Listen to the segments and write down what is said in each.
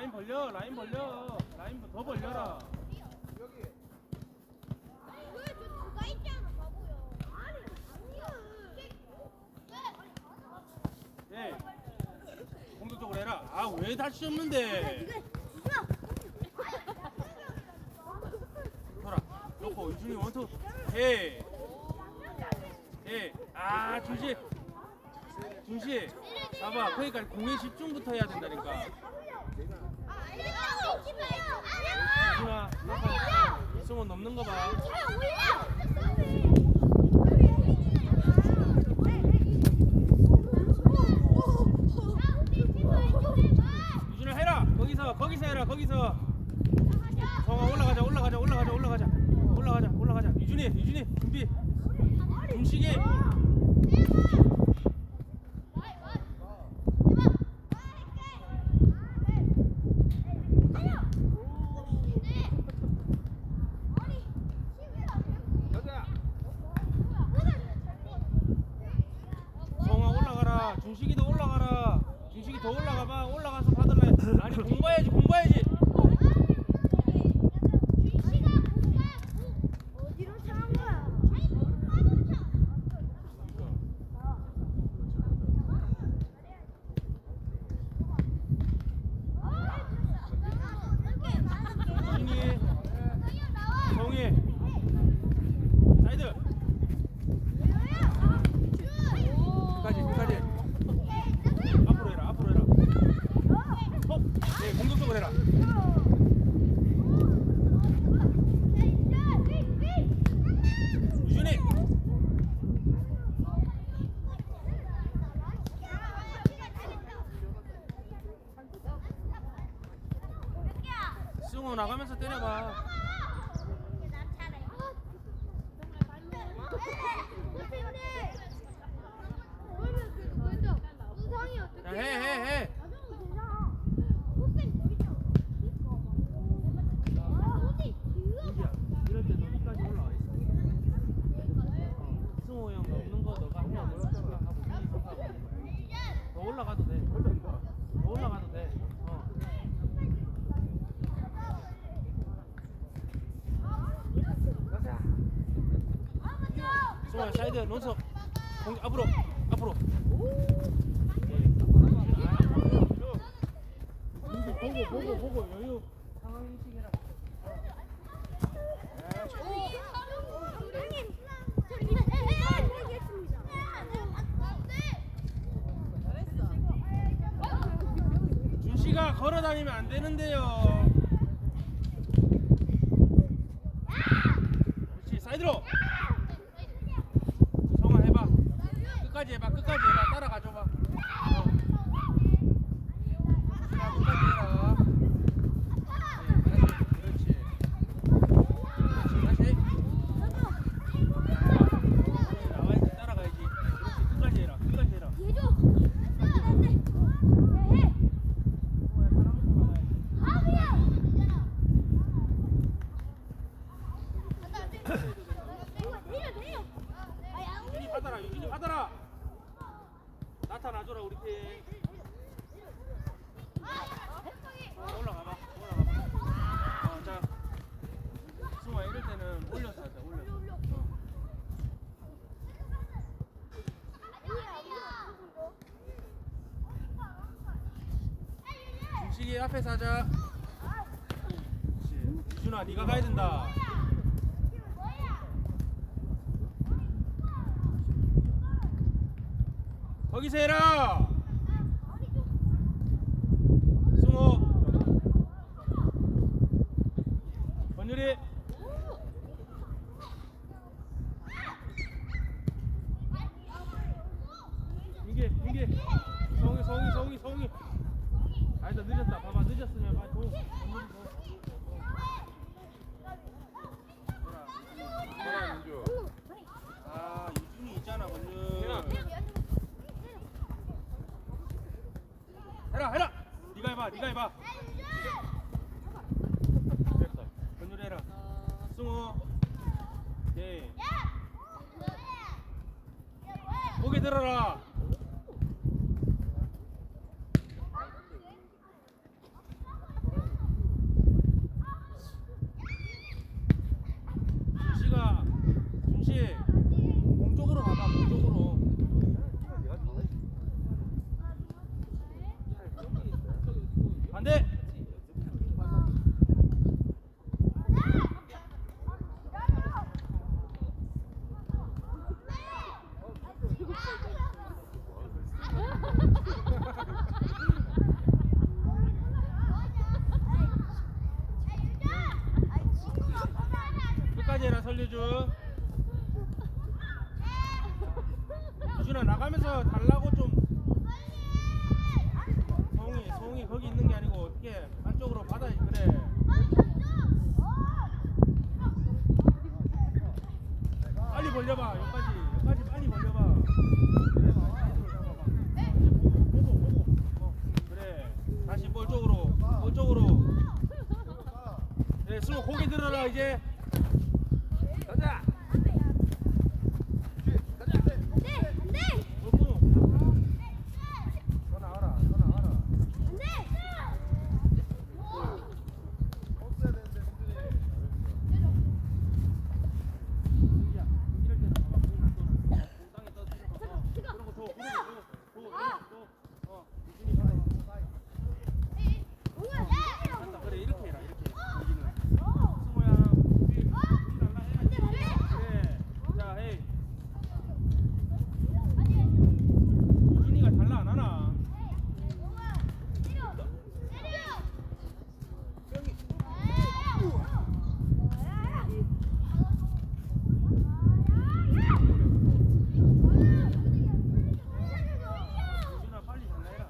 라인 벌려 라인 벌려. 라인 더 벌려라. 예. 공격적으로 해라. 아 왜 다시 없는데? 돌아 놓고 유준이 원투. 해해아 준씨. 준씨. 봐봐. 그러니까 공에 집중부터 해야 된다니까 승원 넘는 거 봐 유준아 해라. 거기서 거기서 해라 거기서. 성아 올라가자 올라가자 올라가자 올라가자. 올라가자 올라가자. 유준이 유준이 준비. 중식이 승호야 사이드 논석 공격 앞으로 앞으로 보고 보고 보고 여유 상황 인식해라 준씨가 걸어 다니면 안 되는데요. 그렇지 사이드로. 성아 해봐. 끝까지 해봐. 끝까지 해봐. 따라가 줘봐. 어. 준씨가 끝까지 해라. 네, 다시. 그렇지. 그렇지. 다시. 나와야지 따라가야지. 그렇지. 끝까지 해라. 끝까지 해라. 유진이 받아라. 유진이 받아라. 나타나줘라 우리 팀. 어, 올라가봐. 올라가봐. 어, 자. 승아 이럴 때는 올려서 하자. 올려서. 어. 앞에서 하자. 그렇지. 유준아, 네가 가야 된다. 거기서 해라. 승호. 권유리. 이게 이게 성이 성이 성이 성이. 아니다 늦었다. 봐봐 늦었으면 봐. 줘. 권유리 줘. 해라. 윤주. 아 유준이 있잖아 권유. 해라 해라. 네가 해봐. 네가 해봐. 됐어. 권유리 해라. 승우. 예. 고개 들어라. 설려줘. 유준아 나가면서 달라고 좀. 성이 성이 거기 있는 게 아니고 어떻게 안쪽으로 받아야지 그래. 빨리 벌려봐 여기까지 여기까지 빨리 벌려봐. 그래, 사이드로 잡아봐. 보고 보고. 어, 그래 다시 볼 쪽으로 볼 쪽으로. 네 승우 고개 들어라 이제. 가자. 골프. 더 나와라 더 나와라. 야, 이럴 때는 봐봐. 공 떠나. 공 땅에 떠 들어가. 그런 거 줘. 그런 거 줘. 줘. 줘. 어. 유준이 받아. 맞다. 그래 이렇게 해라. 이렇게. 여기는. 승호야. 우리 공 날라 해야지. 그래. 자, 헤이. 유준이가 달라 안 하나? 유준아 빨리 달라 해라.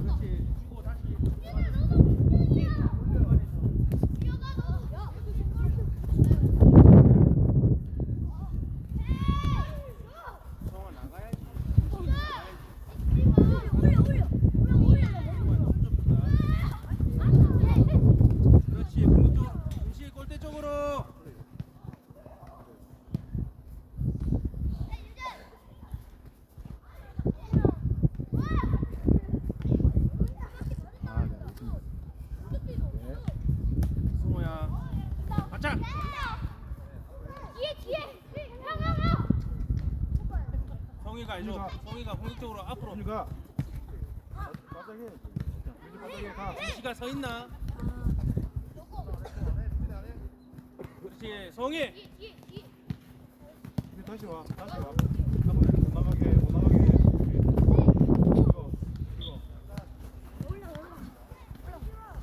그렇지. 주고 다시. 성아 나가야지. 그렇지. 공격 쪽. 동시에 골대 쪽으로. 승호야. 바짝. 성희가. 성희가 공격적으로 앞으로. 우리가 바닥에 바닥에 가. 시가 서 있나? 그렇지. 성희. 우리 다시 와. 다시 와. 한번 못 나가게 못 나가게. 이거 이거.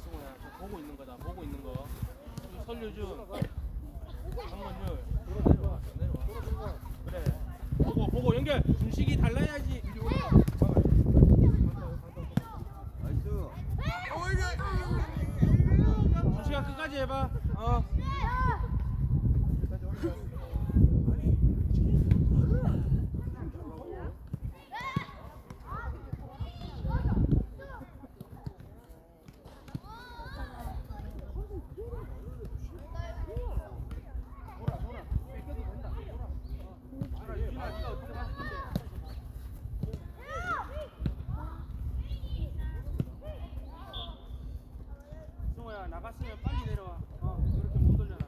승호야. 저 보고 있는 거다. 보고 있는 거. 좀 설려준. 한번율. 내려와. 내려와. 그래. 보고 보고 연결. 중식이 달라야지. 중식아 끝까지 해봐. 어. 돌아 돌아. 뺏겨도 된다. 돌아. 어. 알아. 유진아 네가 어떻게 할 건데? 승호야 나갔으면 빨리 내려와. 어 그렇게 못 돌려라.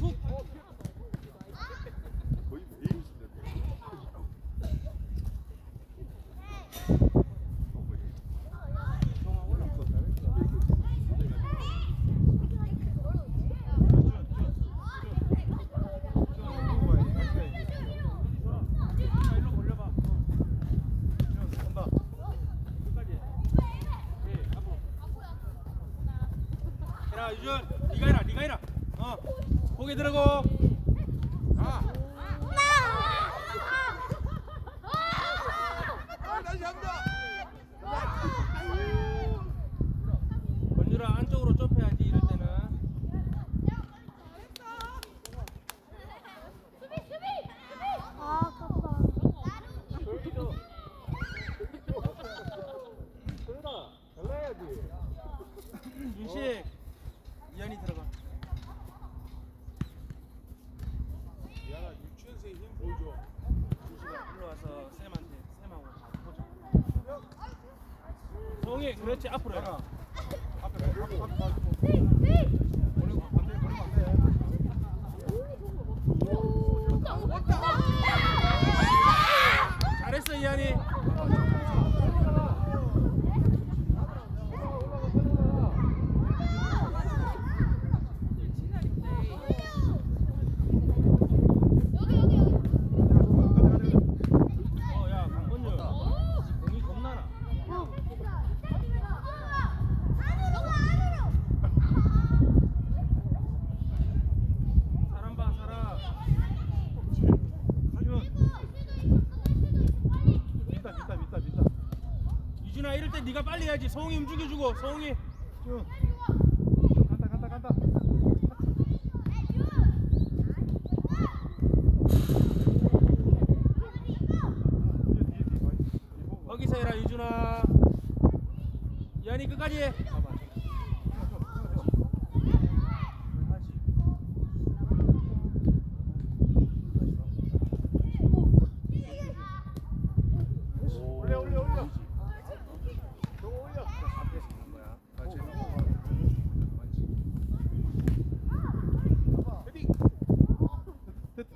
훅. 정아 올라. 자 일로 벌려봐. 어. 끝까지. 예 앞으로. 유준. 네가 해라. 네가 해라. 어. 고개 들어고. 아. 건유라 안쪽으로 좁혀야지 이럴 때는. 아, 아깝다. 윤식. 이현이 들어가. 야, 유치원생 힘 보여줘. 윤식아 일로 와서 쌤한테 쌤하고 다 보자. 성희 그렇지 앞에 앞에 가지고. 버리고 안 돼. 버리면 안 돼. 잘했어 이한이. 때 네가 빨리 해야지. 소홍이 움직여주고 소홍이. 쭉. 간다 간다 간다. 거기서 해라 유준아. 이한이 끝까지 해. 봐봐. 올려 올려 올려. 너 올려. 앞에서 있는 거야. 같이. 헤딩. 됐.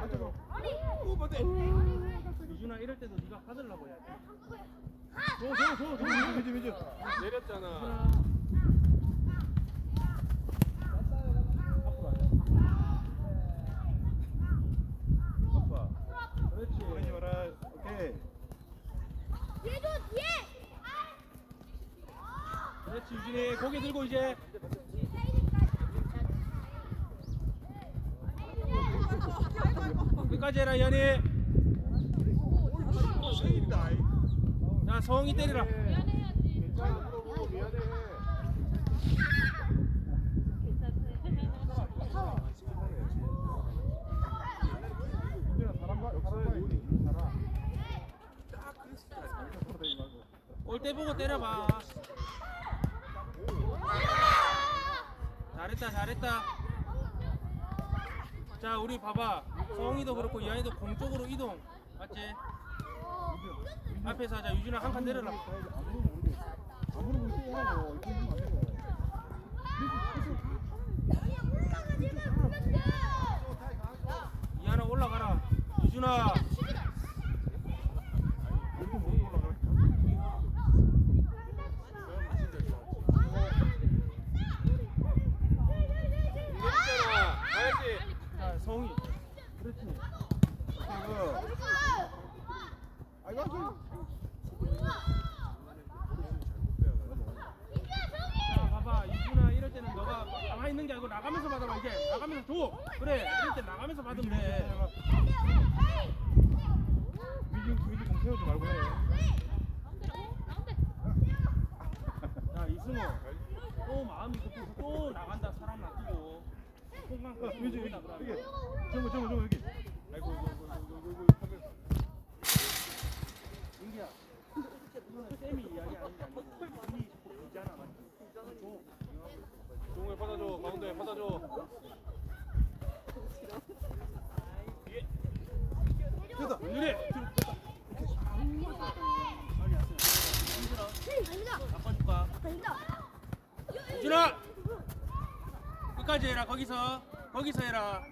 안쪽으로. 오 반대. 유준아 이럴 때도 네가 받으려고 해야 돼. 저저저 저. 미주 미주. 내렸잖아. 아빠. 그렇지. 보내지 마라. 오케이. 얘도 뒤에. 그렇지 유준이 고개 들고 이제. 끝까지 해라 이한이. 세일이다. 자 소홍이 때리라. 괜찮아. 물어보고 미안해. 사람 봐. 사람 봐. 딱 그랬을 때 서로 대지 말고. 올때 보고 때려봐. 잘했다, 잘했다. 자, 우리 봐봐. 성희도 그렇고 이한이도 공 쪽으로 이동. 맞지? 앞에서 하자. 유준아 한 칸 내려라. 아무리 모르고 있어. 이거 안 되고. 이한아 올라가라. 유준아. 이렇게 못 올라가. 자, 성희. 그렇지. 이거. 아이고. 자, 봐봐. 유준아 이럴 때는 너가 있는 게 아니고 나가면서 받아봐. 이제 나가면서 줘. 그래. 이럴 때 나가면서 받으면 돼. 미주 미주 공 세우지 말고 해. 자, 이승호. 또 마음이 급해서 또 나간다. 사람 놔두고. 공간 어, 미주 여기 다 여기. 정우 정우 정우 여기. 아이고, 이거, 이거, 이거, 이거, 이거. 민기야, 이거는 쌤이 이야기 아닌 게 아니고 우리 있잖아, 맞지? 종우에 받아줘. 가운데 받아줘. 됐다. 바꿔줄까? 유준아! 끝까지 해라, 거기서. 거기서 해라.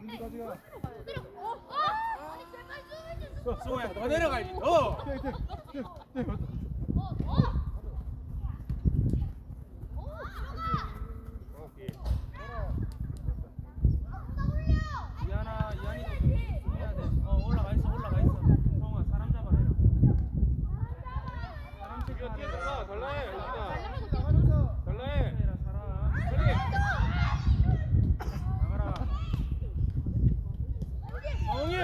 민주까지 가. 승호야, 더 내려가야지, 더! 땡, 땡, 땡, 땡. 이하나, 이한이도 해야 돼. 어, 올라가 있어, 올라가 있어. 성아, 사람 잡아내라. 사람 체크하라. 달라해, 달라해. 해라, 사람. 나가라. 성이!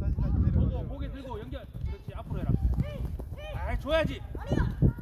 다시 다시 보고 내려가. 고개 들고 연결. 그렇지, 앞으로 해라. 아, 줘야지. 아,